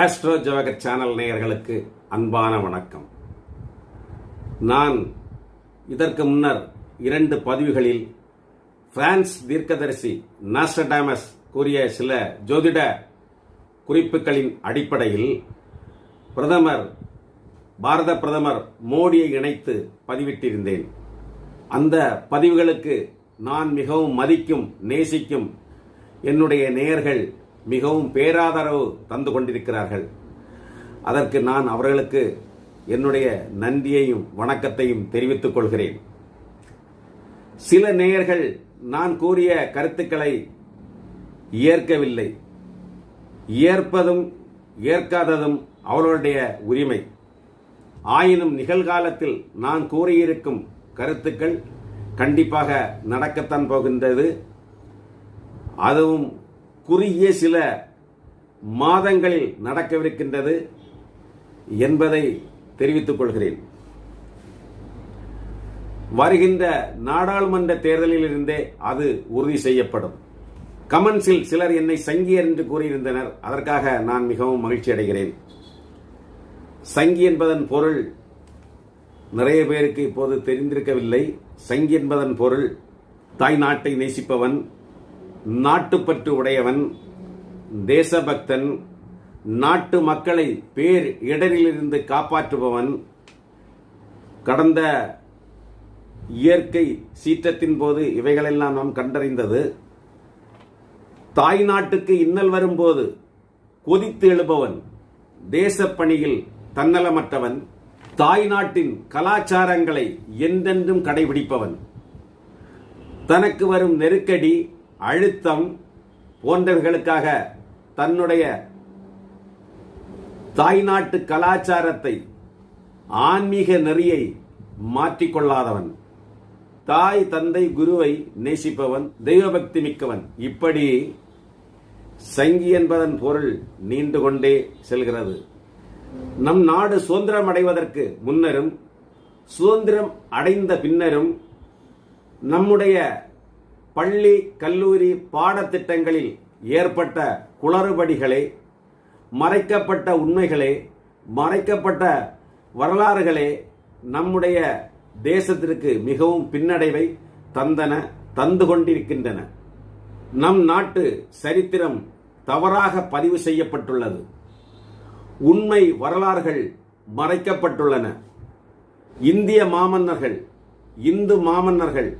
Astro Johar channel நேயர்களுக்கு அன்பான வணக்கம். நான் இதற்கு முன்னர் இரண்டு பதிவுகளில் பிரான்ஸ் தீர்க்கதரிசி நாஸ்டடாமஸ் கூறிய சில ஜோதிட குறிப்புகளின் அடிப்படையில் பிரதமர் பாரத பிரதமர் மோடியை இணைத்து பதிவிட்டிருந்தேன். அந்த பதிவுகளுக்கு நான் மிகவும் மதிக்கும் நேசிக்கும் என்னுடைய நேயர்கள் மிகவும் பேராதரவு தந்து கொண்டிருக்கிறார்கள். அதற்கு நான் அவர்களுக்கு என்னுடைய நன்றியையும் வணக்கத்தையும் தெரிவித்துக் கொள்கிறேன். சில நேயர்கள் நான் கூறிய கருத்துக்களை ஏற்கவில்லை. ஏற்பதும் ஏற்காததும் அவர்களுடைய உரிமை. ஆயினும் நிகழ்காலத்தில் நான் கூறியிருக்கும் கருத்துக்கள் கண்டிப்பாக நடக்கத்தான் போகின்றது. அதுவும் குறுகிய சில மாதங்களில் நடக்கவிருக்கின்றது என்பதை தெரிவித்துக் கொள்கிறேன். வருகின்ற நாடாளுமன்ற தேர்தலில் இருந்தே அது உறுதி செய்யப்படும். கமெண்ட்ஸில் சிலர் என்னை சங்கியர் என்று கூறியிருந்தனர். அதற்காக நான் மிகவும் மகிழ்ச்சி அடைகிறேன். சங்கி என்பதன் பொருள் நிறைய பேருக்கு இப்போது தெரிந்திருக்கவில்லை. சங்கி என்பதன் பொருள் தாய் நாட்டை நேசிப்பவன் நாட்டுப்பற்று உடையவன் தேசபக்தன் நாட்டு மக்களை பேர் இடரிலிருந்து காப்பாற்றுபவன் கடந்த இயற்கை சீற்றத்தின் போது இவைகளெல்லாம் நாம் கண்டறிந்தது. தாய் நாட்டுக்கு இன்னல் வரும்போது கொதித்து எழுபவன் தேசப்பணியில் தன்னலமற்றவன் தாய் நாட்டின் கலாச்சாரங்களை என்றென்றும் கடைபிடிப்பவன். தனக்கு வரும் நெருக்கடி அழுத்தம் போன்றவைகளுக்காக தன்னுடைய தாய்நாட்டு கலாச்சாரத்தை ஆன்மீக நெறியை மாற்றிக்கொள்ளாதவன். தாய் தந்தை குருவை நேசிப்பவன் தெய்வபக்தி மிக்கவன். இப்படி சங்கி என்பதன் பொருள் நீண்டு கொண்டே செல்கிறது. நம் நாடு சுதந்திரம் அடைவதற்கு முன்னரும் சுதந்திரம் அடைந்த பின்னரும் நம்முடைய பள்ளி கல்லூரி பாடத்திட்டங்களில் ஏற்பட்ட குளறுபடிகளே மறைக்கப்பட்ட உண்மைகளே மறைக்கப்பட்ட வரலாறுகளே நம்முடைய தேசத்திற்கு மிகவும் பின்னடைவை தந்தன தந்து கொண்டிருக்கின்றன. நம் நாட்டு சரித்திரம் தவறாக பதிவு செய்யப்பட்டுள்ளது. உண்மை வரலாறுகள் மறைக்கப்பட்டுள்ளன. இந்திய மாமன்னர்கள் இந்து மாமன்னர்கள்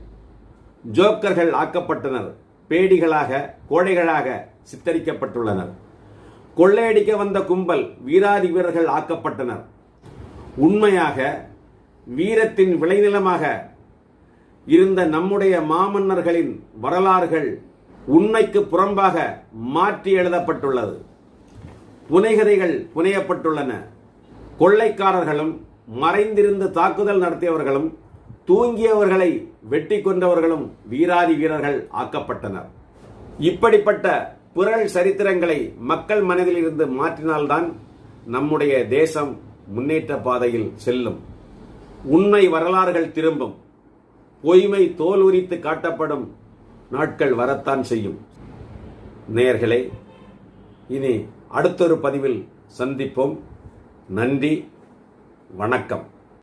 ஜோக்கர்கள் ஆக்கப்பட்டனர் பேடிகளாக கோடைகளாக சித்தரிக்கப்பட்டுள்ளனர். கொள்ளையடிக்க வந்த கும்பல் வீராதி வீரர்கள் ஆக்கப்பட்டனர். உண்மையாக வீரத்தின் விளைநிலமாக இருந்த நம்முடைய மாமன்னர்களின் வரலாறுகள் உண்மைக்கு புறம்பாக மாற்றி எழுதப்பட்டுள்ளது. புனைகதைகள் புனையப்பட்டுள்ளன. கொள்ளைக்காரர்களும் மறைந்திருந்து தாக்குதல் நடத்தியவர்களும் தூங்கியவர்களை வெட்டி கொண்டவர்களும் வீராதி வீரர்கள் ஆக்கப்பட்டனர். இப்படிப்பட்ட புரள் சரித்திரங்களை மக்கள் மனதில் இருந்து மாற்றினால்தான் நம்முடைய தேசம் முன்னேற்ற பாதையில் செல்லும். உண்மை வரலாறுகள் திரும்பும். பொய்மை தோல் உரித்து காட்டப்படும் நாட்கள் வரத்தான் செய்யும். நேயர்களே இனி அடுத்தொரு பதிவில் சந்திப்போம். நன்றி வணக்கம்.